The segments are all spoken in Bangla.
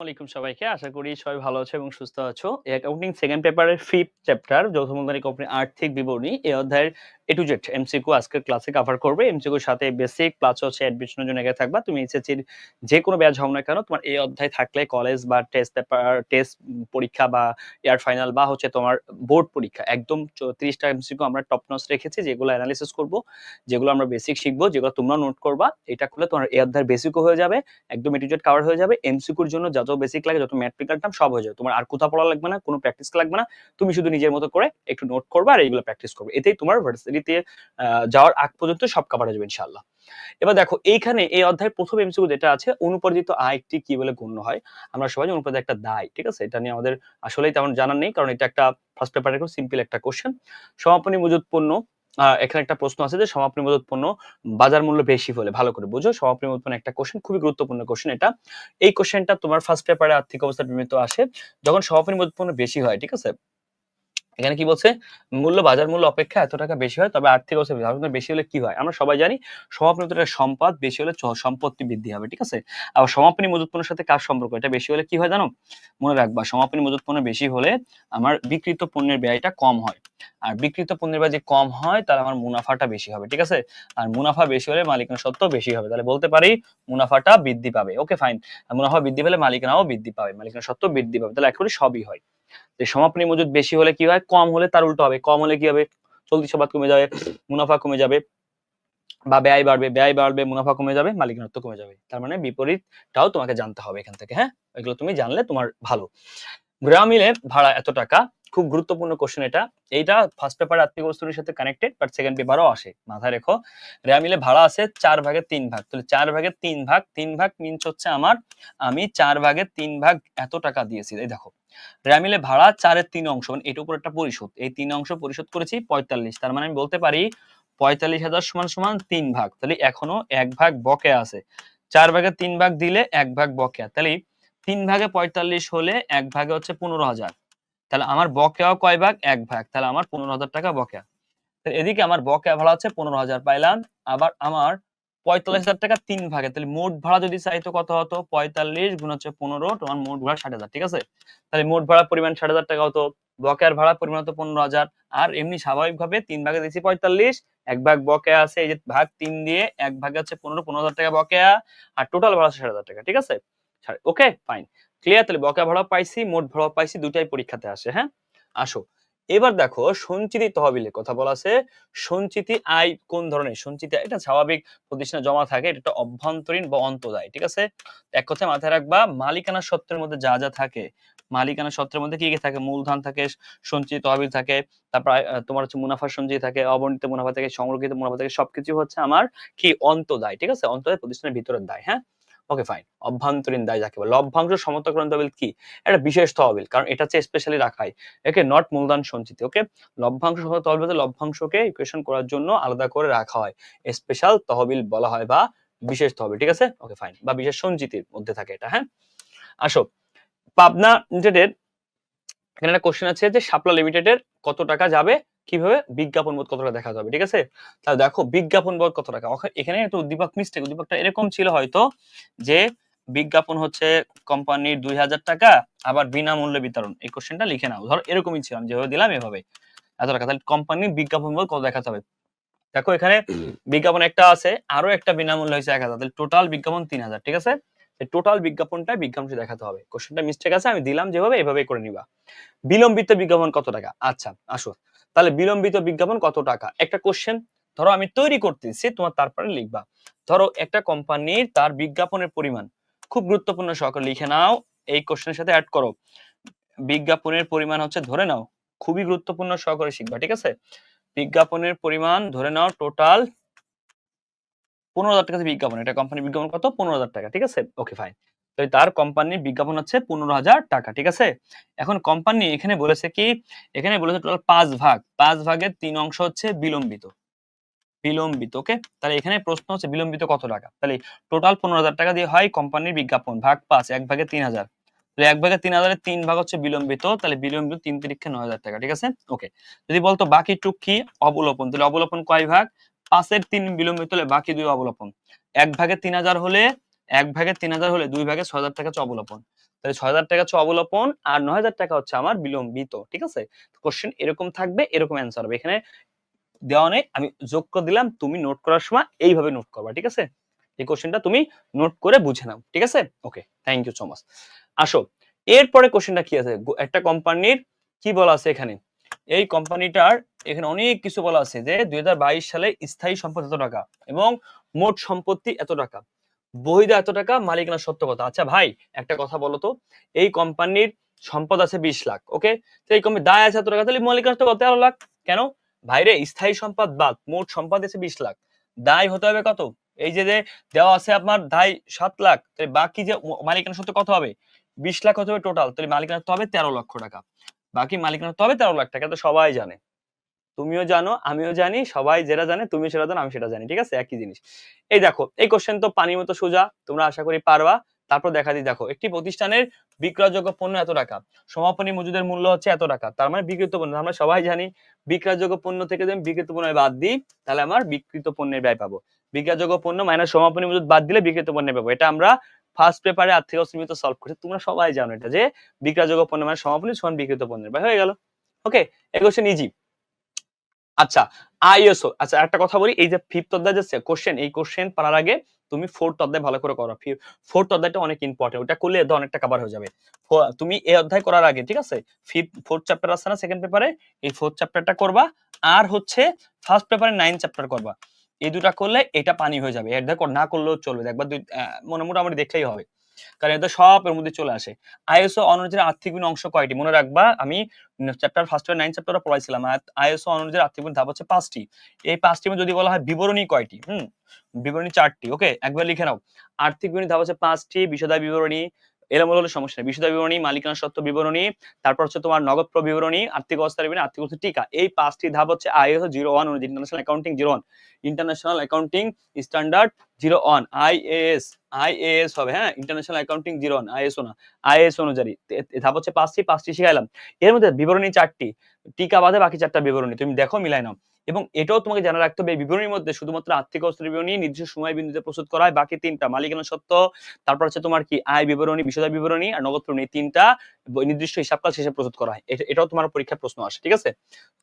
আলাইকুম সবাইকে। আশা করি সবাই ভালো আছো এবং সুস্থ আছো। অ্যাকাউন্টিং সেকেন্ড পেপারের ফিফথ চ্যাপ্টার যৌথ মূলধনী কোম্পানি আর্থিক বিবরণী। এই অধ্যায়ের এ টু জেড এমসিকিউ আজকের ক্লাসে কভার করবে। এমসিকিউর সাথে বেসিক প্লাস হচ্ছে অ্যাডমিশনের জন্য এগিয়ে থাকবা। তুমি এসএসসির যে কোনো ব্যাচ হও না কেন, তোমার এই অধ্যায় থাকলে কলেজ বা টেস্ট পেপার টেস্ট পরীক্ষা বা ইয়ার ফাইনাল বা হচ্ছে তোমার বোর্ড পরীক্ষা, একদম ত্রিশটা এমসিকিউ আমরা টপ নস রেখেছি, যেগুলো অ্যানালিসিস করব, যেগুলো আমরা বেসিক শিখব, যেগুলো তোমরা নোট করবা, এটা করলে তোমার এই অধ্যায়ের বেসিকও হয়ে যাবে, একদম এ টু জেড কভার হয়ে যাবে। এমসিকিউর জন্য যত বেসিক লাগে, যত ম্যাট্রিক্যাল টার্ম সব হয়ে যাবে। তোমার আর কোথাও পড়া লাগবে না, কোনো প্র্যাকটিস লাগবে না। তুমি শুধু নিজের মতো করে একটু নোট করবে আর এইগুলো প্র্যাকটিস করবে। এতেই তোমার ভার্সিটিতে যাওয়ার আগ পর্যন্ত সব কভার যাবে ইনশাআল্লাহ। এবার দেখো, এইখানে এই অধ্যায়ের প্রথম এমসিকিউ যেটা আছে, অনুপার্জিত আয় একটি কি বলে গণ্য হয়? আমরা সবাই অনুপার্জিত একটা দায়, ঠিক আছে? এটা নিয়ে আমাদের আসলেই তেমন জানার নেই, কারণ এটা একটা ফার্স্ট পেপারের খুব সিম্পল একটা কোশ্চেন সমাপনী মজুদ পণ্য এখানে একটা প্রশ্ন আছে যে সমাপনী মজুদ পণ্য বাজার মূল্য বেশি হলে ভালো করে বুঝো। সমাপনী মজুদ পণ্য একটা কোশ্চেন খুবই গুরুত্বপূর্ণ কোশ্চেন এটা। এই কোশ্চেনটা তোমার ফার্স্ট পেপারে আর্থিক অবস্থা নির্মিত আসে। যখন সমাপনী মজুদ পণ্য বেশি হয়, ঠিক আছে? এখানে কি বলছে? মূল্য, বাজার মূল্য অপেক্ষা এত টাকা বেশি হয়, তবে আর্থিক অবস্থা বেশি হলে কি হয়? আমরা সবাই জানি সমাপনী মজুদ সম্পদ, বেশি হলে সম্পত্তি বৃদ্ধি হবে, ঠিক আছে? আবার সমাপনী মজুত পণ্যের সাথে কার সম্পর্ক? এটা বেশি হলে কি হয় জানো? মনে রাখবা, সমাপনী মজুদ পণ্য বেশি হলে আমার বিকৃত পণ্যের ব্যয়টা কম হয়। আর বিকৃত পণ্যের ব্যয় যদি কম হয় তাহলে আমার মুনাফাটা বেশি হবে, ঠিক আছে? আর মুনাফা বেশি হলে মালিকানা সত্ত্ব বেশি হবে। তাহলে বলতে পারি মুনাফাটা বৃদ্ধি পাবে। Okay, fine. মুনাফা বৃদ্ধি পেলে মালিকানাও বৃদ্ধি পাবে, মালিকানা সত্ত্ব বৃদ্ধি পাবে। তাহলে একেবারে সবই হয়। যে সমাপনী মজুদ বেশি হলে কি হয়? কম হলে তার উল্টো হবে। কম হলে কি হবে? চলতি সবাদ কমে যাবে, মুনাফা কমে যাবে বা ব্যয় বাড়বে। ব্যয় বাড়বে, মুনাফা কমে যাবে, মালিকানত্ব কমে যাবে। তার মানে বিপরীতটাও তোমাকে জানতে হবে এখান থেকে হ্যাঁ? এগুলো তুমি জানলে তোমার ভালো। গ্রামীণের ভাড়া এত টাকা খুব গুরুত্বপূর্ণ কোশ্চেন এটা। এইটা ফার্স্ট পেপার আর্থিক বস্তুর সাথে কানেক্টেড বাট সেকেন্ড পেপারও আসে। মাথায় রেখো। রেয়া মিলে ভাড়া আছে চার ভাগের তিন ভাগ। তাহলে চার ভাগের তিন ভাগ তিন ভাগ মিনস হচ্ছে আমার, আমি চার ভাগের তিন ভাগ এত টাকা দিয়েছি। এই দেখো রেয়া মিলে ভাড়া চারের তিন অংশ মানে এটার উপর একটা পরিশোধ। এই তিন অংশ পরিশোধ করেছি পঁয়তাল্লিশ। তার মানে আমি বলতে পারি পঁয়তাল্লিশ হাজার সমান সমান তিন ভাগ। তাহলে এখনও এক ভাগ বকেয়া আছে। চার ভাগে তিন ভাগ দিলে এক ভাগ বকেয়া। তাহলে তিন ভাগে পঁয়তাল্লিশ হলে এক ভাগে হচ্ছে পনেরো হাজার। তাহলে আমার বকেয়াও কয় ভাগ? এক ভাগ। তাহলে আমার পনেরো হাজার টাকা বকেয়া। তাহলে এদিকে আমার বকেয়া ভাড়া হচ্ছে পনেরো হাজার পাইলাম। আবার আমার পঁয়তাল্লিশ হাজার টাকা তিন ভাগে। তাহলে মোট ভাড়া যদি চাইতো কত হতো? পঁয়তাল্লিশ গুণ হচ্ছে পনেরো, তোমার মোট ভাড়া ষাট হাজার, ঠিক আছে? তাহলে মোট ভাড়া পরিমাণ ষাট হাজার টাকা হতো, বকেয়ার ভাড়া পরিমাণ হতো পনেরো হাজার। আর এমনি স্বাভাবিকভাবে তিন ভাগে দিয়েছি পঁয়তাল্লিশ, এক ভাগ বকেয়া আছে, এই যে ভাগ তিন দিয়ে এক ভাগে হচ্ছে পনেরো পনেরো হাজার টাকা বকেয়া, আর টোটাল ভাড়া ষাট হাজার টাকা, ঠিক আছে? ওকে ফাইন ক্লিয়ার তাহলে বকেয়া ভাড়া পাইছি, মোট ভাড়া পাইছি দুটাই পরীক্ষাতে আসে হ্যাঁ? আসো। এবার দেখো, সঞ্চিতি তহবিলের কথা বলা আছে। সঞ্চিতি আয় কোন ধরনের? সঞ্চিতি? এটা স্বাভাবিক প্রতিষ্ঠানে জমা থাকে, এটা অভ্যন্তরীণ বা অন্তদায় ঠিক আছে? এক কথায় মাথায় রাখবা, মালিকানা সত্ত্বের মধ্যে যা যা থাকে, মালিকানা সত্ত্বের মধ্যে কি কি থাকে? মূলধন থাকে, সঞ্চিত তহবিল থাকে, তারপর তোমার হচ্ছে মুনাফা সঞ্চিত থাকে, অবর্ণিত মুনাফা থাকে, সংরক্ষিত মুনাফা থাকে, সবকিছু হচ্ছে আমার কি? অন্তদায় ঠিক আছে? অন্তদায় প্রতিষ্ঠানের ভিতরের দায় হ্যাঁ? ওকে ফাইন অভ্যন্তরীণ দায় যাকে বলে। লভ্যাংশ সমতকরণ তহবিল কি? একটা বিশেষ তহবিল, কারণ এটা হচ্ছে স্পেশালি রাখা হয়। ওকে নট মূলধন সঞ্চিত ওকে লভ্যাংশ সমত তহবিল লভ্যাংশকে ইকুয়েশন করার জন্য আলাদা করে রাখা হয়। স্পেশাল তহবিল বলা হয় বা বিশেষ তহবিল, ঠিক আছে? ওকে ফাইন বা বিশেষ সঞ্চিতির মধ্যে থাকে এটা হ্যাঁ? আসো, পাবনা লিমিটেডের এখানে একটা কোশ্চেন আছে যে শাপলা লিমিটেডের কত টাকা যাবে? কীভাবে বিজ্ঞাপন বোধ কত টাকা দেখা যাবে ঠিক আছে? তাহলে দেখো বিজ্ঞাপন বোধ কত টাকা এখানে একটু উদ্দীপক মিস্টেক উদ্দীপকটা এরকম ছিল হয়তো যে বিজ্ঞাপন হচ্ছে কোম্পানির দুই হাজার টাকা আবার বিনামূল্যে বিতরণ এই কোশ্চেনটা লিখে নাও। ধর এরকমই ছিল আমি যেভাবে দিলাম এভাবে। এত টাকা তাহলে কোম্পানির বিজ্ঞাপন বোধ কত দেখাতে হবে দেখো এখানে বিজ্ঞাপন একটা আছে আরও একটা বিনামূল্য হয়েছে এক হাজার তাহলে টোটাল বিজ্ঞাপন তিন হাজার ঠিক আছে? টোটাল বিজ্ঞাপনটা বিজ্ঞাপন দেখাতে হবে। কোশ্চেনটা মিস্টেক আছে আমি দিলাম যেভাবে এভাবে করে নিবা। বিলম্বিত বিজ্ঞাপন কত টাকা? আচ্ছা আসো। তাহলে বিলম্বিত বিজ্ঞাপন কত টাকা? একটা কোশ্চেন ধরো আমি তৈরি করতেছি, তোমার তারপরে লিখবা। ধরো একটা কোম্পানির তার বিজ্ঞাপনের পরিমাণ, খুব গুরুত্বপূর্ণ সহকারে লিখে নাও, এই কোশ্চেনের সাথে অ্যাড করো। বিজ্ঞাপনের পরিমাণ হচ্ছে ধরে নাও, খুবই গুরুত্বপূর্ণ সহকারে শিখবা, ঠিক আছে? বিজ্ঞাপনের পরিমাণ ধরে নাও টোটাল পনেরো হাজার টাকা বিজ্ঞাপন। এটা কোম্পানির বিজ্ঞাপন কত? পনেরো হাজার টাকা, ঠিক আছে? ওকে ফাইন তো তার কোম্পানির বিজ্ঞাপন হচ্ছে পনেরো হাজার টাকা, ঠিক আছে? এখন কোম্পানি এখানে বলেছে কি, এখানে বলেছে টোটাল পাঁচ ভাগ। পাঁচ ভাগের তিন অংশ হচ্ছে বিলম্বিত। বিলম্বিত ওকে তাহলে এখানে প্রশ্ন হচ্ছে বিলম্বিত কত টাকা? তাহলে টোটাল পনেরো হাজার টাকা দিয়ে হয় কোম্পানির বিজ্ঞাপন, ভাগ পাঁচ, এক ভাগে তিন হাজার। তাহলে এক ভাগে তিন হাজারের তিন ভাগ হচ্ছে বিলম্বিত, তাহলে বিলম্বিত তিন তিরিক্ষে নয় হাজার টাকা, ঠিক আছে? ওকে যদি বলতো বাকি টুক কি অবলোপন, তাহলে অবলোপন কয় ভাগ? পাঁচের তিন বিলম্বিত হলে বাকি দুই অবলোপন এক ভাগে তিন হাজার হলে, এক ভাগে তিন হাজার হলে দুই ভাগে ছয় হাজার টাকা হচ্ছে অবলোপন তাহলে ছয় হাজার টাকা হচ্ছে অবলোপন আর নয় হাজার টাকা হচ্ছে আমার বিলম্বিত, ঠিক আছে? কোশ্চেন এরকম থাকবে, এরকম অ্যান্সার হবে। এখানে দেওয়া নেই, আমি যোগ করে দিলাম, তুমি নোট করার সময় এইভাবে নোট করবা, ঠিক আছে? এই কোশ্চেনটা তুমি নোট করে বুঝে নাও, ঠিক আছে? Okay thank you so much আসো, এরপরে কোশ্চেনটা কি আছে? একটা কোম্পানির কি বলা আছে এখানে? এই কোম্পানিটার এখানে অনেক কিছু বলা আছে যে দুই হাজার বাইশ সালে স্থায়ী সম্পদ এত টাকা এবং মোট সম্পত্তি এত টাকা। বহিদা এত টাকা, মালিকানা সত্য কথা। আচ্ছা ভাই, একটা কথা বলো তো। এই কোম্পানির সম্পদ আছে বিশ লাখ ওকে তো এই কোম্পানি দায় আছে এত টাকা, তাহলে মালিকানা সত্য তেরো লাখ। কেন? ভাইরে, স্থায়ী সম্পদ বাদ, মোট সম্পদ আছে বিশ লাখ। দায় হতে হবে কত? এই যে দেওয়া আছে আপনার দায় সাত লাখ, তাহলে বাকি যে মালিকানা সত্য কত হবে? বিশ লাখ হতে হবে টোটাল তাহলে মালিকানা হবে তেরো লক্ষ টাকা। বাকি মালিকানা হবে তেরো লাখ টাকা তো সবাই জানে। তুমিও জানো, আমিও জানি, সবাই যেটা জানে, তুমি সেটা জানো, আমি সেটা জানি, ঠিক আছে? একই জিনিস। এই দেখো, এই কোশ্চেন তো পানির মতো সোজা, তোমরা আশা করি পারবা। তারপর দেখা দিই, দেখো, একটি প্রতিষ্ঠানের বিক্রয়যোগ্য পণ্য এত টাকা। সমাপনী মজুদের মূল্য হচ্ছে এত টাকা। তার মানে বিক্রিত পণ্য, আমরা সবাই জানি, বিক্রয়যোগ্য পণ্য থেকে যদি বিক্রিত পণ্য বাদ দিই, তাহলে আমার বিক্রিত পণ্যের ব্যয় পাবো। বিক্রয়যোগ্য পণ্য মাইনাস সমাপনী মজুদ বাদ দিলে বিক্রিত পণ্যের পাবো। এটা আমরা ফার্স্ট পেপারে আর থেকে সীমিত সলভ করছি। তোমরা সবাই জানো এটা যে, বিক্রয়যোগ্য পণ্য মানে সমাপনী সমান বিক্রিত পণ্যের ব্যয়। হয়ে গেল। ওকে এই কোশ্চেন ইজি আচ্ছা আইএসও আচ্ছা একটা কথা বলি, এই যে ফিফথ অধ্যায় যে কোশ্চেন এই কোশ্চেন পারার আগে তুমি ফোর্থ অধ্যায় ভালো করে করো। ফোর্থ অধ্যায়টা অনেক ইম্পর্টেন্ট ওটা করলে অনেকটা কভার হয়ে যাবে। তুমি এই অধ্যায় করার আগে, ঠিক আছে? ফিফথ ফোর্থ চ্যাপ্টার আছে না সেকেন্ড পেপারে এই ফোর্থ চ্যাপ্টারটা করবা, আর হচ্ছে ফার্স্ট পেপারে নাইন চ্যাপ্টার করবা। এই দুটা করলে এটা পানি হয়ে যাবে। দেখো, না করলেও চলবে। একবার দুই মনে মোটামুটি দেখলেই হবে। কারণ এটা সব এর মধ্যে চলে আসে। আইএসও অনুযায়ী আর্থিক গুণ অংশ কয়টি? মনে রাখবা, আমি চ্যাপ্টার ফার্স্ট নাইন চ্যাপ্টারটা পড়াইছিলাম আইএসও অনুযায়ী আর্থিক গুণ ধাপ হচ্ছে পাঁচটি। এই পাঁচটি যদি বলা হয় বিবরণী কয়টি? হুম, বিবরণী চারটি, ওকে? একবার লিখে নাও। আর্থিক গুণী ধাপ হচ্ছে পাঁচটি বিষয়দায় বিবরণী এরকম হলে সমস্যা। নেই বিষয়দায় বিবরণী, মালিকানা সত্ত্ব বিবরণী, তারপর হচ্ছে তোমার নগদ বিবরণী, আর্থিক অবস্থার বিবরণী, আর্থিক অবস্থা টিকা। এই পাঁচটি ধাপ হচ্ছে ISO zero one international accounting zero one. International accounting standard zero one. IAS IAS হবে হ্যাঁ? International accounting zero one ISO না আইএস অনুযায়ী। ধাপ হচ্ছে পাঁচটি পাঁচটি শিখাইলাম। এর মধ্যে বিবরণী চারটি, টিকা বাদে বাকি চারটা বিবরণী। তুমি দেখো, মিলাই নাও। এবং এটাও তোমাকে জানা রাখতে হবে বিবরণীর মধ্যে শুধুমাত্র আর্থিক অবস্থার বিবরণী, নির্দিষ্ট সময় বিন্দুতে প্রস্তুত করা হয়, বাকি তিনটা, মালিকানা সত্ত্ব তারপর হচ্ছে তোমার কি আয় বিবরণী, বিশদা বিবরণী আর নগদ এই তিনটা নির্দিষ্ট হিসাবকাল শেষে প্রস্তুত করা হয়। এটাও তোমার পরীক্ষার প্রশ্ন আসে, ঠিক আছে?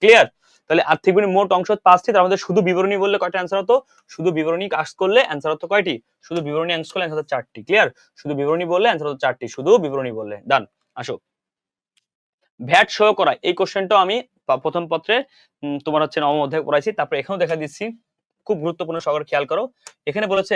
ক্লিয়ার তাহলে আর্থিক বিবরণী মোট অংশ পাঁচটি, তার মধ্যে শুধু বিবরণী বললে কয়টা অ্যান্সার হতো? শুধু বিবরণী কাজ করলে অ্যান্সার হতো কয়টি? শুধু বিবরণী অ্যান্সার করলে অ্যান্সার হতো চারটি ক্লিয়ার শুধু বিবরণী বললে অ্যান্সার হতো চারটি, শুধু বিবরণী বললে। ডান আসো। ভ্যাট সহ করা এই কোশ্চেনটাও আমি প্রথম পত্রে তোমার হচ্ছে নবম অধ্যায় পড়াইছি। তারপরে এখানেও দেখা দিচ্ছি। খুব গুরুত্বপূর্ণ সহকারে খেয়াল করো। এখানে বলেছে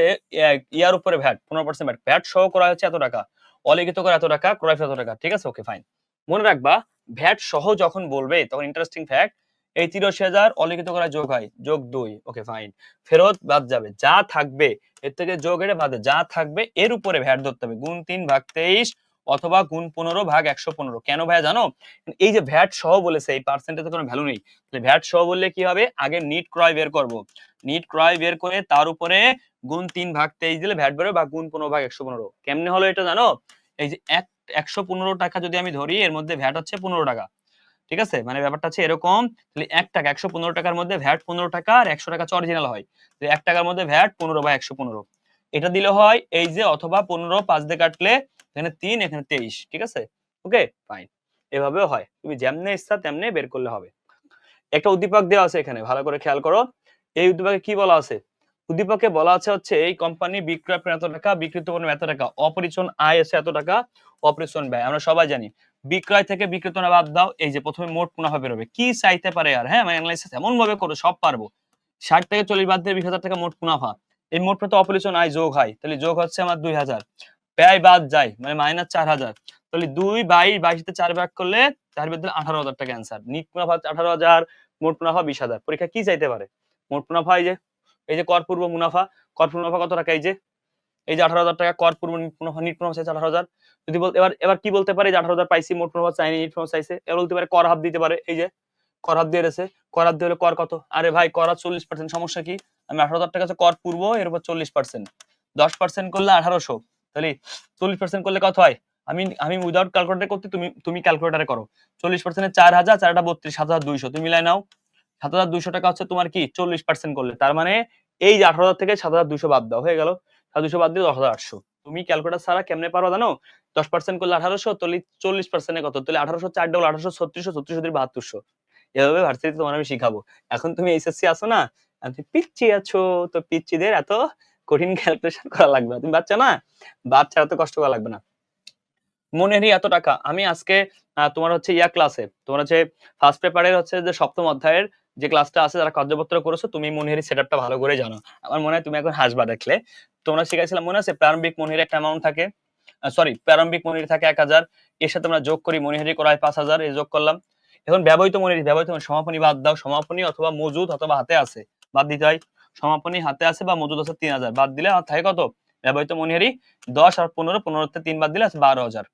ইয়ার উপরে ভ্যাট পনেরো পার্সেন্ট ভ্যাট ভ্যাট সহ করা হচ্ছে এত টাকা। অলিখিত করে এত টাকা, ক্রয় এত টাকা। ঠিক আছে? ওকে ফাইন মনে রাখবা ভ্যাট সহ যখন বলবে, তখন ইন্টারেস্টিং ফ্যাক্ট এই তিরাশি হাজার অলিখিত করা যোগ হয়। যোগ দুই। ওকে ফাইন ফেরত বাদ যাবে। যা থাকবে, এর থেকে যোগ এর বাদে যা থাকবে, এর উপরে ভ্যাট ধরতে হবে। গুণ তিন ভাগ তেইশ অথবা গুণ পনেরো ভাগ একশো পনেরো। কেন ভাইয়া জানো? এই যে ভ্যাট সহ বলেছে, এই পার্সেন্টেজে কোনো ভ্যালু নেই। তাহলে ভ্যাট সহ বললে কি হবে? আগে নিট ক্রয় বের করব। নিট ক্রয় বের করে তার উপরে গুণ তিন ভাগ তেইশ দিলে ভ্যাট বেরোবে বা গুণ পনেরো ভাগ একশো পনেরো। কেমনে হলো এটা জানো? এই যে এক, একশো পনেরো টাকা যদি আমি ধরি, এর মধ্যে ভ্যাট হচ্ছে পনেরো টাকা। ঠিক আছে? মানে ব্যাপারটা হচ্ছে এরকম। তাহলে এক টাকা, একশো পনেরো টাকার মধ্যে ভ্যাট পনেরো টাকা আর একশো টাকা অরিজিনাল হয়। এক টাকার মধ্যে ভ্যাট পনেরো বা একশো পনেরো। এটা দিলে হয় এই যে অথবা পনেরো পাঁচ দিয়ে কাটলে এখানে তিন, এখানে তেইশ, ঠিক আছে? ওকে ফাইন এভাবেও হয়। তুমি যেমনে ইচ্ছা, তেমনে বের করলে হবে। একটা উদ্দীপক দেওয়া আছে এখানে, ভালো করে খেয়াল করো। এই উদ্দীপকে কি বলা আছে? উদ্দীপকে বলা আছে হচ্ছে, এই কোম্পানি বিক্রয় এত টাকা, বিক্রিত পণ্য এত টাকা। অপরিচন আয় এসে এত টাকা, অপরিচন ব্যয়। আমরা সবাই জানি, বিক্রয় থেকে বিক্রিত না বাদ দাও, এই যে প্রথমে মোট মুনাফা বেরোবে। কি চাইতে পারে আর? হ্যাঁ অ্যানালাইসিস এমন ভাবে করো, সব পারব। ষাট থেকে চল্লিশ বাদ দিয়ে বিশ হাজার টাকা মোট মুনাফা। এই মোট তো অপরিচন আয়, যোগ হয়। তাহলে যোগ হচ্ছে আমার দুই হাজার। ব্যয় বাদ যায় মানে মাইনাস চার হাজার। তাহলে দুই বাইশ বাইশতে চার ভাগ করলে চার বাদ দিলে আঠারো হাজার টাকা অ্যান্সার নিট মুনাফা আঠারো হাজার, মোট মুনাফা বিশ হাজার। পরীক্ষা কি চাইতে পারে? মোট মুনাফা এই যে এই যে কর পূর্ব মুনাফা, কর মুনাফা কত টাকা এই যে? এই যে আঠারো হাজার টাকা কর পূর্ব নিট মুনাফা নিট মুনাফা চাইছে আঠারো হাজার। যদি বল, এবার এবার কি বলতে পারে যে আঠারো হাজার পাইছি, মোট মুনাফা চাইনি, নিট মুনাফা চাইছে? এবার বলতে পারে কর হাত দিতে পারে, এই যে, কর হাত দিয়ে রয়েছে কর হাত দিয়ে হলে কর কত? আরে ভাই, কর চল্লিশ পার্সেন্ট সমস্যা কি? আমি আঠারো হাজার টাকা কর পূর্ব, এর উপর চল্লিশ পার্সেন্ট দশ পার্সেন্ট করলে আঠারোশো। তাহলে চল্লিশ পার্সেন্ট করলে কত হয়? আমি আমি উইদাউট ক্যালকুলেটার করতে, তুমি তুমি ক্যালকুলেটারে করো। চল্লিশ পার্সেন্টে চার হাজার, চারটা বত্রিশ, সাত হাজার দুইশো। তুমি মিলাই নাও, সাত হাজার দুইশো টাকা হচ্ছে তোমার কি? চল্লিশ পার্সেন্ট করলে। তার মানে এই যে আঠারো হাজার থেকে সাত হাজার দুইশো বাদ দাও, হয়ে গেল। সাত দুইশো বাদ দিয়ে দশ হাজার আটশো। তুমি ক্যালকুলেটার ছাড়া কেমনে পারো জানো? দশ পার্সেন্ট করলে আঠারোশো তলি চল্লিশ পার্সেন্টে কত? তাহলে আঠারোশো চার ডবল আঠারোশো ছত্রিশশো ছত্রিশশো দুই বাহাত্তরশো। এভাবে ভার্সিটি তোমার আমি শিখাবো। এখন তুমি এইচএসসি আসো না? তুমি পিচ্ছি আছো। তো পিচ্ছিদের এত কঠিন ক্যালকুলেশন করা লাগবে তুমি বাচ্চা না? বাচ্চা এত কষ্ট করা লাগবে না। মনেরই এত টাকা। আমি আজকে তোমার হচ্ছে ইয়া ক্লাসে তোমার হচ্ছে ফার্স্ট পেপারের হচ্ছে যে সপ্তম অধ্যায়ের যে ক্লাসটা আছে, যারা কার্যপত্র করেছ, তুমি মনিহারি সেটআপটা ভালো করে জানো। আমার মনে হয় তুমি এখন হাসবা দেখলে। তোমরা শিখাইছিলাম মনে আছে, প্রারম্ভিক মনিহারি একটা অ্যামাউন্ট থাকে। সরি প্রারম্ভিক মনিহারি থাকে এক হাজার। এর সাথে আমরা যোগ করি মনিহারি করা হয় পাঁচ হাজার, এই যোগ করলাম। এখন ব্যবহৃত মনিহারি ব্যবহৃত সমাপনী বাদ দাও। সমাপনী অথবা মজুদ অথবা হাতে আছে, বাদ দিতে হয়। সমাপনী হাতে আছে বা মজুদ আছে তিন হাজার। বাদ দিলে থাকে কত? ব্যবহৃত মনিহারি দশ আর পনেরো, পনেরোতে তিন বাদ দিলে আছে বারো হাজার।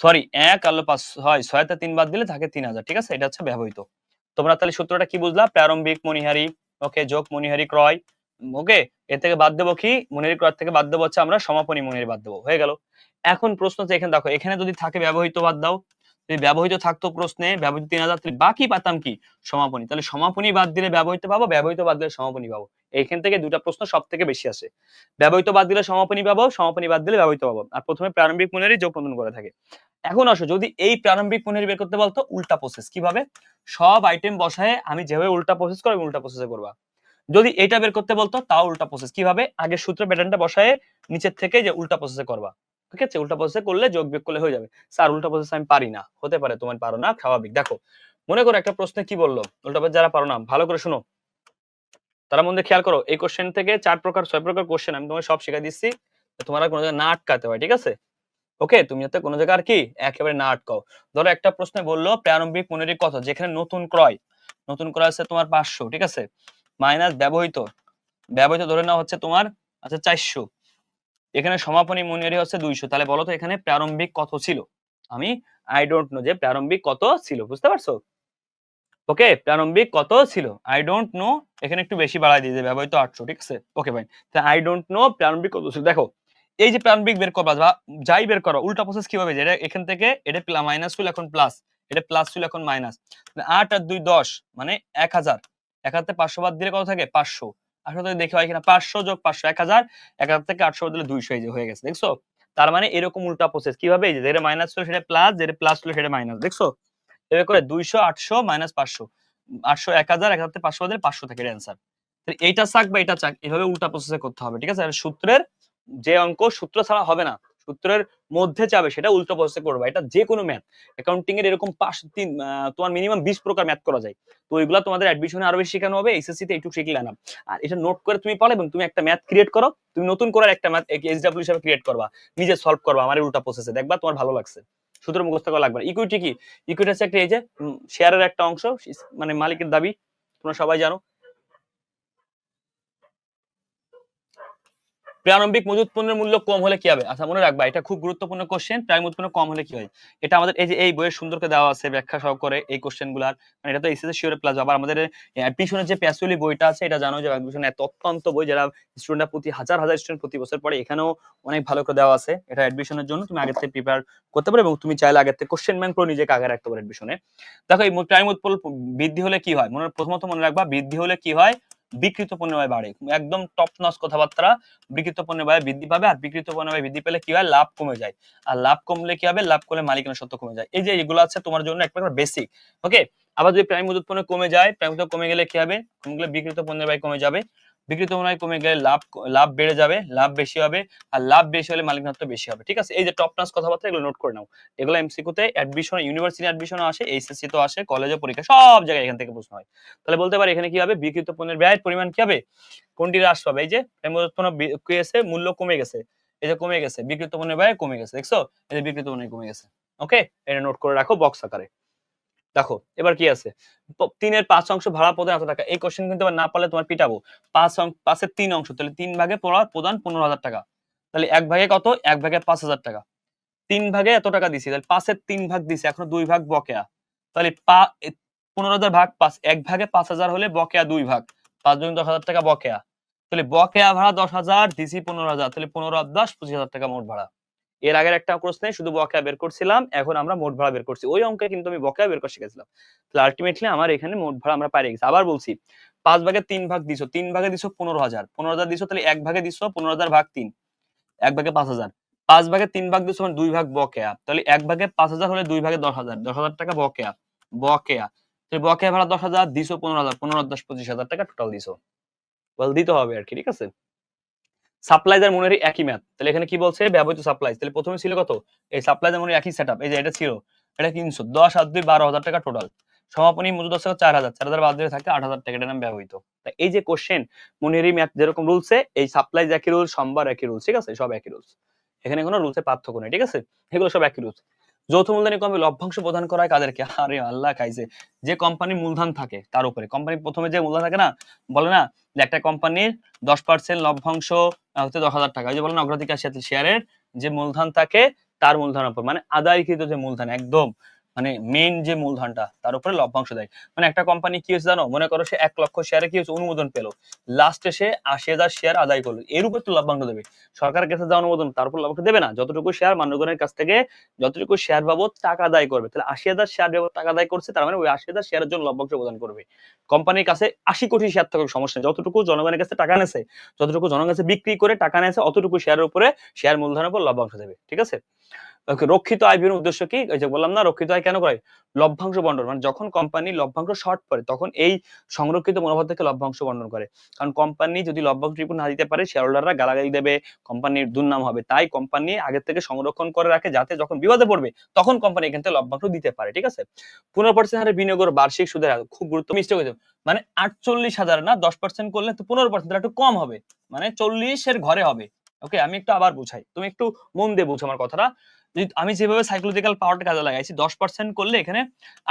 সরি, এক আলো পাঁচ ছয় ছয়তে তিন বাদ দিলে থাকে তিন হাজার, ঠিক আছে? এটা হচ্ছে ব্যবহৃত। তোমরা তাহলে সূত্রটা কি বুঝলা? প্রারম্ভিক মনিহারি ওকে, যোগ মনিহারি ক্রয়। ওকে এর থেকে বাদ দেবো কি? মনিহারি ক্রয় থেকে বাদ দেবো হচ্ছে আমরা সমাপনী মনিহারি বাদ দেবো, হয়ে গেল। এখন প্রশ্ন হচ্ছে এখানে দেখো, এখানে যদি থাকে ব্যবহৃত বাদ দাও ব্যবহৃত থাকতো প্রশ্নে, ব্যবহৃত তিন হাজার বাকি পাতাম কি? সমাপনী। তাহলে সমাপনী বাদ দিলে ব্যবহৃত পাবো, ব্যবহৃত বাদ দিলে সমাপনী পাবো। এইখান থেকে দুটা প্রশ্ন সব থেকে বেশি আসে। ব্যবহৃত বাদ দিলে সমাপনী পাবো, সমাপনী বাদ দিলে ব্যবহৃত পাবো। আর প্রথমে প্রারম্ভিক মনিহারি যোগ নতুন করে থাকে। এখন আসো, যদি এই প্রারম্ভিক মনিহারি বের করতে বলতো, উল্টা প্রসেস কীভাবে? সব আইটেম বসায় আমি যেভাবে উল্টা প্রসেস করব উল্টা প্রসেসে করবা। যদি এটা বের করতে বলতো, তাও উল্টা প্রসেস কীভাবে? আগে সূত্র প্যাটার্নটা বসায় নিচের থেকে যে উল্টা প্রসেসে করবা। ঠিক আছে? উল্টা প্রসেসে করলে যোগ বিয়োগ করলে হয়ে যাবে। স্যার, উল্টা প্রসেস আমি পারি না। হতে পারে তোমার পারো না, স্বাভাবিক। দেখো, মনে করো একটা প্রশ্নে কি বলল? উল্টা প্রসেস যারা পারো না, ভালো করে শোনো। তারা মধ্যে খেয়াল করো, এই কোশ্চেন থেকে চার প্রকার, ছয় প্রকার কোশ্চেন আমি তোমাকে সব শিখাই দিচ্ছি। তোমার কোনো জায়গায় না আটকাতে হয় ঠিক আছে? ওকে তুমি যাতে কোনো জায়গায় আর কি একেবারে না আটকাও। ধরো একটা প্রশ্নে বলল, প্রারম্ভিক মনিহারি কত যেখানে নতুন ক্রয় নতুন ক্রয় আছে তোমার পাঁচশো, ঠিক আছে? মাইনাস ব্যবহৃত ব্যবহৃত ধরে নেওয়া হচ্ছে তোমার আচ্ছা চারশো। এখানে সমাপনী মনিহারি হচ্ছে দুইশো। তাহলে বলো তো এখানে প্রারম্ভিক কত ছিল? আমি আই ডোন্ট নো যে প্রারম্ভিক কত ছিল, বুঝতে পারছ? ওকে প্রারম্ভিক কত ছিল? আই ডোন্ট নো এখানে একটু বেশি বাড়াই দিয়ে ব্যবহৃত আটশো, ঠিক আছে? ওকে ভাই তাহলে আই ডোন্ট নো প্রারম্ভিক কত ছিল? দেখো, এই যে প্রারম্ভিক বের করবা, বা যাই বের করো, উল্টা প্রসেস কীভাবে যে এটা এখান থেকে, এটা মাইনাস ছিল এখন প্লাস এটা প্লাস ছিল এখন মাইনাস আট আর দুই দশ মানে এক হাজার। এক হাজার পাঁচশো বাদ দিলে কত থাকে? পাঁচশো। আসলে দেখে হয় কিনা, পাঁচশো যোগ পাঁচশো, এক হাজার এক হাজার থেকে আটশো দিলে দুইশো এই যে হয়ে গেছে, দেখছ? তার মানে এরকম উল্টা প্রসেস কীভাবে? এই যে যেটা মাইনাস ছিল সেটা প্লাস যেটা প্লাস ছিল সেটা মাইনাস দেখছ? এভাবে করে দুইশো, আটশো মাইনাস পাঁচশো। আটশো, এক হাজার এক হাজার থেকে পাঁচশো দিলে পাঁচশো থাকে অ্যান্সার এইটা চাক বা এটা চাক, এভাবে উল্টা প্রসেসে করতে হবে, ঠিক আছে? সূত্রের যে অঙ্ক, সূত্র ছাড়া হবে না। সূত্রের মধ্যে যাবে, সেটা উল্টো প্রসেসে করবে। এটা যে কোনো ম্যাথ অ্যাকাউন্টিং এর এরকম পাঁচ তিন তোমার মিনিমাম বিশ প্রকার ম্যাথ করা যায়। তো ওইগুলা তোমাদের অ্যাডমিশনে আরও বেশি শেখানো হবে এসএসসি তে একটু শিখলে না। আর এটা নোট করে তুমি পারো এবং তুমি একটা ম্যাথ ক্রিয়েট করো। তুমি নতুন করে একটা ম্যাথ এইচডব্লিউ হিসাবে ক্রিয়েট করবা। নিজে সলভ করবা আমার উল্টা প্রসেসে দেখবা তোমার ভালো লাগছে। সূত্র মুখস্থ করা লাগবে ইকুইটি কি? ইকুইটি হচ্ছে একটা এই যে শেয়ারের একটা অংশ মানে মালিকের দাবি। তোমরা সবাই জানো। প্রারম্ভিক মজুত পণ্যের মূল্য কম হলে কি হবে? আচ্ছা মনে রাখবা, এটা খুব গুরুত্বপূর্ণ কোশ্চেন প্রারম্ভিক মজুত পণ্য কম হলে কি হয়? এটা আমাদের এই যে, এই বইয়ের সুন্দর করে দেওয়া আছে ব্যাখ্যা সহ করে এই কোশ্চেনগুলার। মানে এটা তো এসএসসি শিওর প্লাস আবার আমাদের অ্যাডমিশনের যে প্যাসুয়ালি বইটা আছে, এটা জানো যে অ্যাডমিশন এত অত্যন্ত বই, যারা স্টুডেন্টরা প্রতি, হাজার হাজার স্টুডেন্ট প্রতি বছর পড়ে, এখানেও অনেক ভালো করে দেওয়া আছে এটা অ্যাডমিশনের জন্য। তুমি আগে থেকে প্রিপেয়ার করতে পারো এবং তুমি চাইলে আগে থেকে কোশ্চেন ব্যাংক করে নিজেকে আগে রাখতে পারো অ্যাডমিশনে দেখো, এই প্রাইম উৎপল বৃদ্ধি হলে কি হয়? মনে, প্রথমত মনে রাখবা, বৃদ্ধি হলে কি হয়? বিকৃত পণ্যের ব্যয় বাড়ে। একদম টপ নস কথাবার্তা বিকৃত পণ্যের ব্যয় বৃদ্ধি পাবে আর বিকৃত পণ্যের ব্যয় বৃদ্ধি পেলে কি হয়? লাভ কমে যায়। আর লাভ কমলে কি হবে? লাভ করলে মালিকানা সত্য কমে যায়। এই যে এগুলো আছে তোমার জন্য এক প্রকার বেসিক ওকে আবার যদি প্রাইম উৎপন্ন কমে যায়, প্রাইম কমে গেলে কি হবে? কমে গেলে বিকৃত পণ্যের ব্যয় কমে যাবে। পণ্যের ব্যয় কমে গেলে লাভ লাভ বেড়ে যাবে, লাভ বেশি হবে, আর লাভ বেশি হলে মালিকানাত্ব বেশি হবে। ঠিক আছে? এই যে টপ নাস কথাবার্তা এগুলো নোট করে নাও। এগুলো এমসিকিউতে অ্যাডমিশন ইউনিভার্সিটি অ্যাডমিশন আসে এইচএসসি তো আসে কলেজে পরীক্ষা, সব জায়গায় এখান থেকে প্রশ্ন হয়। তাহলে বলতে পারি এখানে কি হবে? বিকৃত পণ্যের ব্যয়ের পরিমাণ কি হবে? কোনটি হ্রাস পাবে? এই যে উৎপন্ন বি- মূল্য কমে গেছে। এই যে কমে গেছে বিকৃত পণ্যের ব্যয় কমে গেছে, দেখছ? এই যে বিকৃত পণ্য কমে গেছে। ওকে এটা নোট করে রাখো বক্স আকারে। দেখো, এবার কি আছে? তিনের পাঁচ অংশ ভাড়া প্রদান এত টাকা এই কোশ্চেন কিন্তু না পারলে তোমার পিটাবো। পাঁচ পাঁচের তিন অংশ, তাহলে তিন ভাগে প্রদান পনেরো হাজার টাকা। তাহলে এক ভাগে কত? এক ভাগে পাঁচ হাজার টাকা। তিন ভাগে এত টাকা দিছি, তাহলে পাঁচের তিন ভাগ দিছি, এখনও দুই ভাগ বকেয়া। তাহলে পনেরো হাজার ভাগ পাঁচ, এক ভাগে পাঁচ হাজার হলে বকেয়া দুই ভাগ, পাঁচ জন দশ হাজার টাকা বকেয়া। তাহলে বকেয়া ভাড়া দশ হাজার, দিছি পনেরো হাজার, তাহলে পনেরো দশ, পঁচিশ হাজার টাকা মোট ভাড়া। এর আগের একটা প্রশ্নে শুধু বকেয়া বের করছিলাম, এখন আমরা মোট ভাড়া বের করছি। ওই অঙ্কে কিন্তু আমি বকেয়া বের করে শিখেছিলাম তাহলে আলটিমেটলি আমার এখানে মোট ভাড়া আমরা পাই গেছি। আবার বলছি, পাঁচ ভাগে তিন ভাগ দিছো, তিন ভাগে দিছো পনেরো হাজার। পনেরো হাজার দিছো, তাহলে এক ভাগে দিছো পনেরো হাজার ভাগ তিন। এক ভাগে পাঁচ হাজার। পাঁচ ভাগে তিন ভাগ দিচ্ছ মানে দুই ভাগ বকেয়া। তাহলে এক ভাগে পাঁচ হাজার হলে দুই ভাগে দশ হাজার। দশ হাজার টাকা বকেয়া। বকেয়া। তাহলে বকেয়া ভাড়া দশ হাজার, দিছো পনেরো হাজার। পনেরো, দশ, পঁচিশ হাজার টাকা টোটাল দিছো। বল দিতে হবে আর কি, ঠিক আছে? সাপ্লাইজ আর মনের একই ম্যাথ। তাহলে এখানে কি বলছে? ব্যবহৃত সাপ্লাইজ তাহলে প্রথমে ছিল কত? এই সাপ্লাইজ আর মনের একই সেট এই যে এটা ছিল, এটা তিনশো। দশ আর দুই, বারো হাজার টাকা টোটাল সমাপনী মজুদ আছে চার হাজার। চার হাজার বাদ দিয়ে থাকে আট হাজার টাকা নাম ব্যবহৃত। তা এই যে কোশ্চেন মনেরই ম্যাথ যেরকম রুলসে এই সাপ্লাইজ একই রুল সম্বার একই রুলস ঠিক আছে? সব একই রুলস এখানে কোনো রুলসে পার্থক্য নেই, ঠিক আছে? এগুলো সব একই রুলস যৌথ মূলধনী কমে লভ্যাংশ প্রদান করা হয় কাদেরকে? আরে আল্লাহ খাইছে যে কোম্পানির মূলধন থাকে, তার উপরে। কোম্পানি প্রথমে যে মূলধন থাকে না, বলে না যে একটা কোম্পানির দশ পার্সেন্ট লভ্যাংশ হচ্ছে দশ হাজার টাকা। ওই যে বলেন অগ্রাধিকার শেয়ারের যে মূলধন থাকে, তার মূলধনের উপর মানে আদায়কৃত যে মূলধন, একদম। মানে মেইন যে মূলধনটা, তার উপরে লভ্যাংশ দেয়। মানে একটা কোম্পানি কি হয়েছে জানো? মনে করো সে এক লক্ষ শেয়ারে কি হয়েছে? অনুমোদন পেল। লাস্টে সে আশি হাজার শেয়ার আদায় করল। এর উপর তো লভ্যাংশ দেবে। সরকারের কাছে যা অনুমোদন, তার উপর লভ্যাংশ দেবে না। যতটুকু শেয়ার মান্যগণের কাছ থেকে, যতটুকু শেয়ার বাবদ টাকা আদায় করবে, তাহলে আশি হাজার শেয়ার বাবদ টাকা আদায় করছে, তার মানে ওই আশি হাজার শেয়ারের জন্য লভ্যাংশ প্রদান করবে। কোম্পানির কাছে আশি কোটি শেয়ার থাকুক সমস্যা নেই। যতটুকু জনগণের কাছে টাকা নেছে, যতটুকু জনগণের কাছে বিক্রি করে টাকা নেছে, অতটুকু শেয়ারের উপরে শেয়ার মূলধনের উপর লভ্যাংশ দেবে। ঠিক আছে? রক্ষিত আয় বিহীন উদ্দেশ্য কি? ওই যে বললাম না, রক্ষিত আয় কেন করে? লভ্যাংশ বন্টন মানে যখন কোম্পানি লভ্যাংশ শর্ট পড়ে তখন এই সংরক্ষিত মুনাফা থেকে লভ্যাংশ বন্টন করে। কারণ কোম্পানি যদি লভ্যাংশ রিপোর্ট না দিতে পারে শেয়ার হোল্ডাররা গালাগালি দেবে কোম্পানির দুর্নাম হবে। তাই কোম্পানি আগে থেকে সংরক্ষণ করে রাখে, যাতে যখন বিপদে পড়বে, তখন কোম্পানি এখান থেকে লভ্যাংশ দিতে পারে, ঠিক আছে? পনেরো পার্সেন্ট হারে বিনিয়োগের বার্ষিক সুদের হার, খুব গুরুত্ব মিস্টেক হয়েছে মানে আটচল্লিশ হাজার না, দশ পার্সেন্ট করলে তো পনেরো পার্সেন্ট একটু কম হবে। মানে চল্লিশের ঘরে হবে। ওকে আমি একটু আবার বুঝাই। তুমি একটু মন দিয়ে বুঝো আমার কথাটা। আমি যেভাবে সাইকোলজিক্যাল পাওয়ারটা কাজে লাগাইছি, দশ পার্সেন্ট করলে এখানে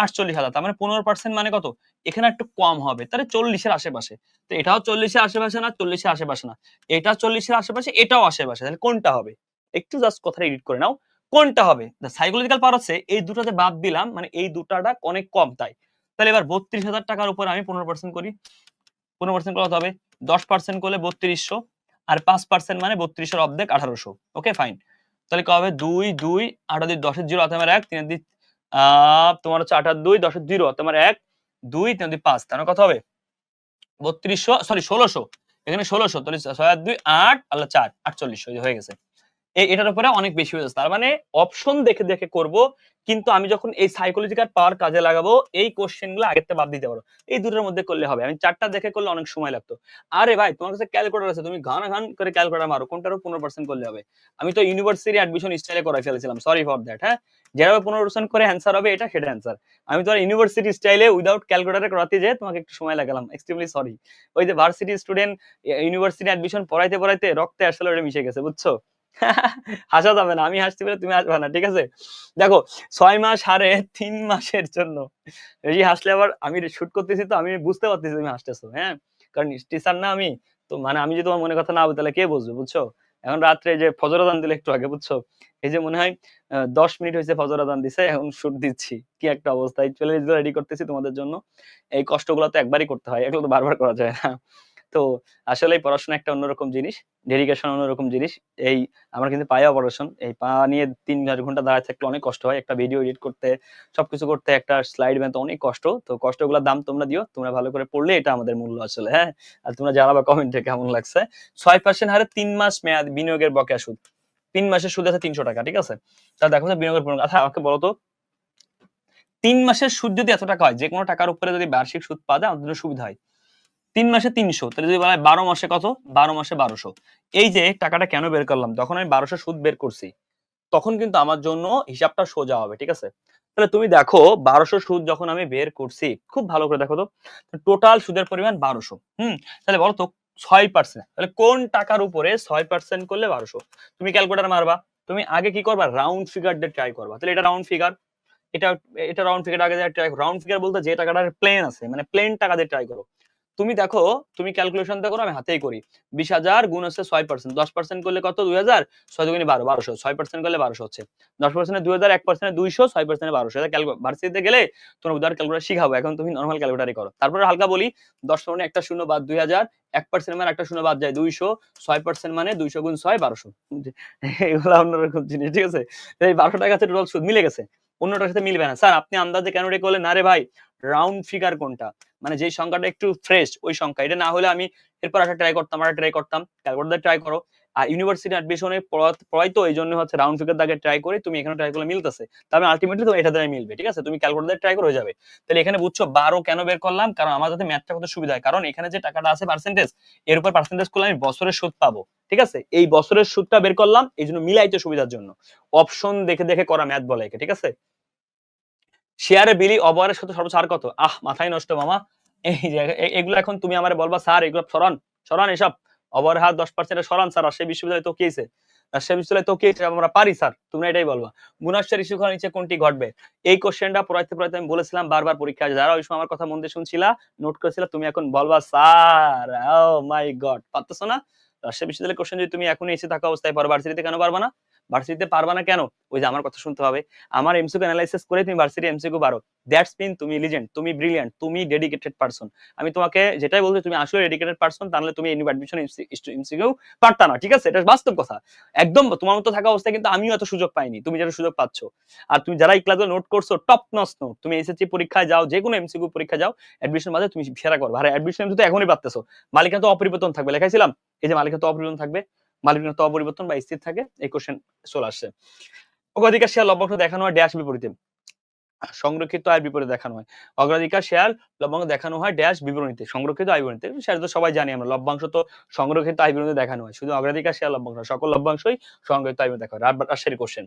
আটচল্লিশ হাজার, তার মানে পনেরো পার্সেন্ট মানে কত? এখানে একটু কম হবে, তাহলে চল্লিশের আশেপাশে। তো এটাও চল্লিশের আশেপাশে না, চল্লিশের আশেপাশে না। এটা চল্লিশের আশেপাশে, এটাও আশেপাশে, তাহলে কোনটা হবে? একটু জাস্ট কথাটা এডিট করে নাও, কোনটা হবে? সাইকোলজিক্যাল পাওয়ার হচ্ছে, এই দুটাতে বাদ দিলাম মানে এই দুটাটা অনেক কম তাই। তাহলে এবার বত্রিশ হাজার টাকার উপর আমি পনেরো পার্সেন্ট করি। পনেরো পার্সেন্ট কত হবে? দশ পার্সেন্ট করলে বত্রিশশো, আর পাঁচ পার্সেন্ট মানে বত্রিশের অর্ধেক আঠারোশো। ওকে ফাইন তাহলে কবে? দুই দুই আঠারো দুই দশের জিরো তোমার এক তিনের দুই আহ তোমার হচ্ছে আঠার দুই দশের জিরো তোমার এক, দুই, তিন দুই, পাঁচ তার কত হবে? বত্রিশশো সরি ষোলোশো, এখানে ষোলোশো, তাহলে ছয় আট দুই, আট, আল্লাহ চার, আটচল্লিশশো হয়ে গেছে। এটার উপরে অনেক বেশি হয়ে তার মানে অপশন দেখে দেখে করব, কিন্তু আমি যখন এই সাইকোলজিক্যাল পাওয়ার কাজে লাগাবো, এই কোশ্চেনগুলো আগের বাদ দিতে পারো। এই দুটোর মধ্যে করলে হবে। আমি চারটা দেখে করলে অনেক সময় লাগতো। আরে ভাই, তোমার কাছে ক্যালকুলেটর আছে, তুমি ঘান ঘান করে ক্যালকুলেটর মারো, কোনটারও পনেরো পার্সেন্ট করলে হবে। আমি তো ইউনিভার্সিটি অ্যাডমিশন স্টাইলে করাই ফেলেছিলাম সরি ফর দ্যাট হ্যাঁ? যেভাবে পনেরো পার্সেন্ট করে অ্যান্সার হবে, এটা সেটা অ্যান্সার আমি তো ইউনিভার্সিটি স্টাইলে উইদাউট ক্যালকুলেটারে করাতে যেয়ে তোমাকে একটু সময় লাগালাম এক্সট্রিমলি সরি ওই যে ভার্সিটি স্টুডেন্ট ইউনিভার্সিটি অ্যাডমিশন পড়াইতে পড়াইতে রক্তে আসলে ওটা মিশে গেছে, বুঝছ? হাসা যাবে না, আমি হাসতে পারে তুমি হাসবে না, ঠিক আছে? দেখো, ছয় মাস হারে তিন মাসের জন্য। বেশি হাসলে আবার আমি শুট করতেছি তো, আমি বুঝতে পারতেছি তুমি হাসতেছো হ্যাঁ? কারণ টিচার না আমি, তো মানে আমি যদি তোমার মনে কথা না বলি, তাহলে কে বুঝবে, বুঝছ? এখন রাত্রে যে ফজর আদান দিলে একটু আগে, বুঝছ? এই যে মনে হয় দশ মিনিট হয়েছে ফজর আদান দিছে, এখন শুট দিচ্ছি। কি একটা অবস্থা চলে রেডি করতেছি তোমাদের জন্য। এই কষ্টগুলো তো একবারই করতে হয়, এগুলো তো বারবার করা যায় না। তো আসলে পড়াশোনা একটা অন্যরকম জিনিস ডেডিকেশন অন্যরকম জিনিস। এই আমার কিন্তু পায়ে অপারেশন এই পা নিয়ে তিন চার ঘণ্টা দাঁড়াতে থাকলে অনেক কষ্ট হয়, একটা ভিডিও এডিট করতে, সবকিছু করতে, একটা স্লাইড বানাতে অনেক কষ্ট। তো কষ্টগুলোর দাম তোমরা দিও, তোমরা ভালো করে পড়লে এটা আমাদের মূল্য আসলে হ্যাঁ? আর তোমরা জানাবা কমেন্টে কেমন লাগছে। ছয় পার্সেন্ট হারে তিন মাস মেয়াদ বিনিয়োগের বকেয়া সুদ। তিন মাসের সুদ আছে তিনশো টাকা, ঠিক আছে? তাহলে দেখো বিনিয়োগের পরিমাণ। আচ্ছা আমাকে বলো তো, তিন মাসের সুদ যদি এত টাকা হয় যে কোনো টাকার উপরে যদি বার্ষিক সুদ পাওয়া যায়, আমাদের জন্য সুবিধা হয়। তিন মাসে তিনশো, তাহলে যদি বলা হয় বারো মাসে কত? বারো মাসে বারোশো। এই যে টাকাটা কেন বের করলাম? যখন আমি বারোশো সুদ বের করছি, তখন কিন্তু আমার জন্য হিসাবটা সোজা হবে, ঠিক আছে? তাহলে তুমি দেখো, বারোশো সুদ যখন আমি বের করছি, খুব ভালো করে দেখো তো টোটাল সুদের পরিমাণ বারোশো, হুম? তাহলে বলো তো, ছয় পার্সেন্ট তাহলে কোন টাকার উপরে ছয় পার্সেন্ট করলে বারোশো? তুমি ক্যালকুলেটার মারবা, তুমি আগে কি করবা? রাউন্ড ফিগার দিয়ে ট্রাই করবা, তাহলে এটা রাউন্ড ফিগার এটা এটা রাউন্ড ফিগার আগে ট্রাই রাউন্ড ফিগার বলতে যে টাকাটার প্লেন আছে মানে প্লেন টাকা দিয়ে ট্রাই করো। তুমি দেখো, তুমি ক্যালকুলেশন করো, আমি হাতেই করি। বিশ হাজার গুণ হচ্ছে ছয় পার্সেন্ট দশ পার্সেন্ট করলে কত? দুই হাজার। ছয় দুগুণে বারো, বারোশো। ছয় পার্সেন্ট করলে বারোশো হচ্ছে। দশ পার্সেন্ট দুই হাজার, এক পার্সেন্ট দুইশো, ছয় পার্সেন্ট বারোশো। এটা ভার্সিটিতে গেলে তোমার উদার ক্যালকুলেটার শিখাবো। এখন তুমি নর্মাল ক্যালকুলেটারই করো। তারপরে হালকা বলি, দশ মানে একটা শূন্য বাদ দুই হাজার, এক পার্সেন্ট মানে একটা শূন্য বাদ যায় দুইশো, ছয় পার্সেন্ট মানে দুইশো গুণ ছয়, বারোশো। এগুলো অন্যরকম জিনিস, ঠিক আছে? এই বারোশো টাকা টোটাল সুদ মিলে গেছে। অন্যটার সাথে মিলবে না। স্যার, আপনি আন্দাজে কেন রে করলেন না রে ভাই রাউন্ড ফিগার কোনটা? মানে যেই সংখ্যাটা একটু ফ্রেশ ওই সংখ্যা। এটা না হলে আমি এরপর একটা ট্রাই করতাম আর ট্রাই করতাম। ক্যালকুলেটার ট্রাই করো। আর ইউনিভার্সিটি অ্যাডমিশনে পড়াই তো এই জন্য হচ্ছে রাউন্ড ফিগার দাগে ট্রাই করে তুমি এখানে ট্রাই করলে মিলতেছে। তবে আলটিমেটলি তো এটা দ্বারা মিলবে, ঠিক আছে? তুমি ক্যালকুলেটর ট্রাই করে হয়ে যাবে। তাহলে এখানে বুঝছ বারো কেন বের করলাম? কারণ আমার যাতে ম্যাথটা কত সুবিধা হয়। কারণ এখানে যে টাকাটা আছে পার্সেন্টেজ এর উপর পার্সেন্টেজ করলে আমি বছরের সুদ পাবো, ঠিক আছে? এই বছরের সুদটা বের করলাম, এই জন্য মিলাইতে সুবিধার জন্য। অপশন দেখে দেখে করা ম্যাথ বলে একে ঠিক আছে? শেয়ারে বিলি অবহারের সাথে সর্বোচ্চ কত? আহ, মাথায় নষ্ট মামা। এই যে এগুলো এখন তুমি আমার বলবা, স্যার, এগুলো সরান সরান এসব। অবহার হার দশ পার্সেন্ট সরান স্যার, রাজশাহী বিশ্ববিদ্যালয় তো কেছে রাজশাহী বিশ্ববিদ্যালয় তো কেছে আমরা পারি, স্যার। তুমি এটাই বলবা। নিচে কোনটি ঘটবে? এই কোশ্চেনটা পড়াইতে পড়াইতে আমি বলেছিলাম, বারবার পরীক্ষা যারা ওই সময় আমার কথা মন দিয়ে নোট করেছিলা, তুমি এখন বলবা, স্যার ও মাই গড পারতেছো না? রাজশাহী বিশ্ববিদ্যালয়ের কোশ্চেন যদি তুমি এখন এসে থাকা অবস্থায় পারো ভার্সিটিতে কেন পারবা না? ভার্সিটিতে পারবা না কেন? ওই যে আমার কথা শুনতে হবে। আমার এমসিকিউ অ্যানালাইসিস করে তুমি ভার্সিটি এমসিকিউ পারো দ্যাটস মিন তুমি লিজেন্ড তুমি ব্রিলিয়ান্ট তুমি ডেডিকেটেড পারসন আমি তোমাকে যেটাই বলছি, তুমি আসলে ডেডিকেটেড পারসন তাহলে তুমি এনি অ্যাডমিশন এমসিকিউ পারতা না, ঠিক আছে? এটা বাস্তব কথা। একদম তোমার মতো থাকা অবস্থায় কিন্তু আমিও এত সুযোগ পাইনি। তুমি যেটা সুযোগ পাচ্ছ। আর তুমি যারা এই ক্লাসে নোট করছ টপ নস নোট তুমি এসএসসি পরীক্ষায় যাও যে কোনো এমসিকিউ পরীক্ষা যাও অ্যাডমিশন বাদে তুমি সেরা করো আর অ্যাডমিশন তো এখনই পারতেছো। মালিকানা তো অপরিবর্তন থাকবে। লেখাইছিলাম? এই যে মালিকানা তো অপরিবর্তন থাকবে। মালিকানা তো অপরিবর্তন বা স্থির থাকে, এই কোশ্চেন চলে আসছে। অগ্রাধিকার শেয়ার লভ্যাংশ দেখানো হয় ড্যাশ বিপরীতে। সংরক্ষিত আয়ের বিপরীতে দেখানো হয়। অগ্রাধিকার শেয়ার লভ্যাংশ দেখানো হয় ড্যাশ বিবরণীতে, সংরক্ষিত আয় বিবরণীতে। সেটা তো সবাই জানি আমরা, লভ্যাংশ তো সংরক্ষিত আয় বিবরণীতে দেখানো হয়। শুধু অগ্রাধিকার শেয়ার লভ্যাংশ সকল লভ্যাংশই সংরক্ষিত আয় দেখা হয়। রাজশাহীর কোশ্চেন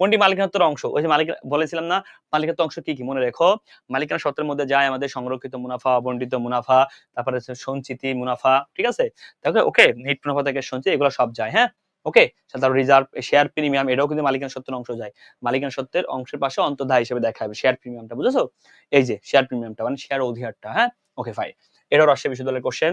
কোনটি মালিকানাত্মর অংশ? ওই যে মালিক, বলেছিলাম না মালিকাত্ব অংশ কি কি? মনে রেখো। মালিকানা সত্ত্বের মধ্যে যায় আমাদের সংরক্ষিত মুনাফা বন্টিত মুনাফা, তারপরে সঞ্চিতি মুনাফা, ঠিক আছে? ওকে নেট মুনাফা থেকে সঞ্চিত, এগুলো সব যায় হ্যাঁ? ওকে তারপর রিজার্ভ শেয়ার প্রিমিয়াম এটাও কিন্তু মালিকানা সত্ত্বের অংশ যায়। মালিকানা সত্ত্বের অংশের পাশে অন্তর্ধায় হিসেবে দেখা হবে শেয়ার প্রিমিয়ামটা বুঝেছ? এই যে শেয়ার প্রিমিয়ামটা মানে শেয়ার অধিহারটা হ্যাঁ? ওকে ফাইন এটাও রাজশাহী বিশ্ববিদ্যালয়ের কোশ্চেন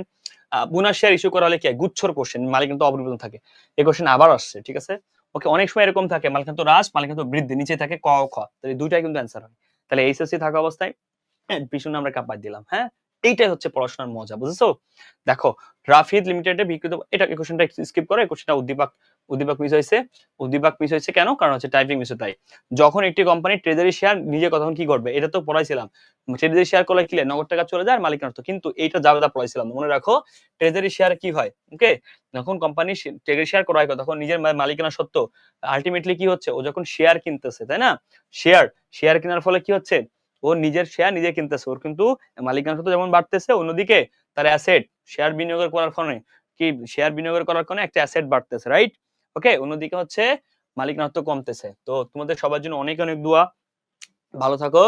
বোনাস শেয়ার ইস্যু করা হলে কি গুচ্ছর কোশ্চেন মালিকানা তো অপরিবর্তন থাকে। এই কোশ্চেন আবার আসছে, ঠিক আছে? ওকে অনেক সময় এরকম থাকে, মালিকানা তো হ্রাস, মালিকানা তো বৃদ্ধি নিচে থাকে ক খ। তাহলে দুইটাই কিন্তু অ্যান্সার হয়। তাহলে এইচএসসি থাকা অবস্থায় পিছনে আমরা কাপাই দিলাম হ্যাঁ? এইটাই হচ্ছে পড়াশোনার মজা, বুঝেছ? দেখো, রাফিদ লিমিটেডে বিক্রিত, এটা কোশ্চেনটা স্কিপ করো কোশ্চেনটা উদ্দীপক উদ্দীপক মিস হয়েছে। উদ্দীপক মিস হয়েছে কেন? কারণ হচ্ছে টাইপিং মিস তাই। যখন একটি কোম্পানি ট্রেজারি শেয়ার নিজে তখন কি করবে? এটা তো পড়াইছিলাম। ট্রেজারি শেয়ার করলে কি নগদ টাকা চলে যায় আর তো কিন্তু এইটা তা পড়াইছিলাম, মনে রাখো ট্রেজারি শেয়ার কি হয়? ওকে? যখন কোম্পানি ট্রেজারি শেয়ার করা হয়, তখন নিজের মালিকানা সত্ত্ব আলটিমেটলি কি হচ্ছে? ও যখন শেয়ার কিনতেছে, তাই না? শেয়ার শেয়ার কেনার ফলে কি হচ্ছে? ও নিজের শেয়ার নিজে কিনতেছে। ওর কিন্তু মালিকানা সত্ত্ব যেমন বাড়তেছে, অন্যদিকে তার অ্যাসেট শেয়ার বিনিয়োগের করার কারণে কি? শেয়ার বিনিয়োগের করার কারণে একটা অ্যাসেট বাড়তেছে রাইট ওকে অন্যদিকে হচ্ছে মালিকানাত্ব কমতেছে। তো তোমাদের সবার জন্য অনেক অনেক দোয়া। ভালো থাকো,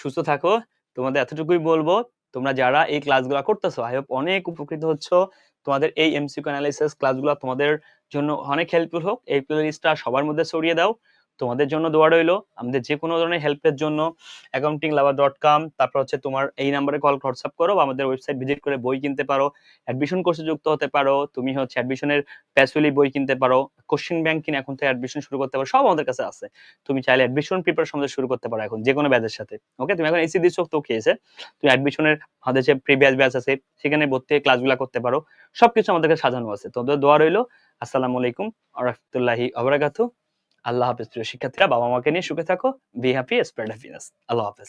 সুস্থ থাকো। তোমাদের এতটুকুই বলব, তোমরা যারা এই ক্লাসগুলো করতেছো আই হোপ অনেক উপকৃত হচ্ছ। তোমাদের এই এমসিকিউ অ্যানালাইসিস ক্লাসগুলো তোমাদের জন্য অনেক হেল্পফুল হোক। এই প্লেলিস্টটা সবার মধ্যে ছড়িয়ে দাও। তোমাদের জন্য দোয়া রইল। আমাদের যে কোনো ধরনের হেল্পের জন্য অ্যাকাউন্টিং লাভা ডট কম তারপর হচ্ছে তোমার এই নাম্বারে কল হোয়াটসঅ্যাপ করো বা আমাদের ওয়েবসাইট ভিজিট করে বই কিনতে পারো। অ্যাডমিশন কোর্সে যুক্ত হতে পারো। তুমি হচ্ছে অ্যাডমিশনের প্যাসুয়ালি বই কিনতে পারো। কোশ্চেন ব্যাংক কিনে এখন থেকে অ্যাডমিশন শুরু করতে পারো। সব আমাদের কাছে আছে। তুমি চাইলে অ্যাডমিশন প্রিপারেশন শুরু করতে পারো এখন যে কোনো ব্যাচের সাথে। ওকে তুমি এখন এসি দিচ্ছ, তো খেয়েছে। তুমি অ্যাডমিশনের আমাদের যে প্রিভিয়াস ব্যাচ আছে, সেখানে ভর্তি হয়ে ক্লাসগুলো করতে পারো। সবকিছু আমাদের কাছে সাজানো আছে। তোমাদের দোয়া রইল। আসসালামু আলাইকুম। আরহামতুল্লাহি আবরাকাতু আল্লাহ হাফেজ, প্রিয় শিক্ষার্থীরা বাবা মাকে নিয়ে সুখে থাকো। বি হ্যাপি স্প্রেড হ্যাপিনেস আল্লাহ হাফেজ।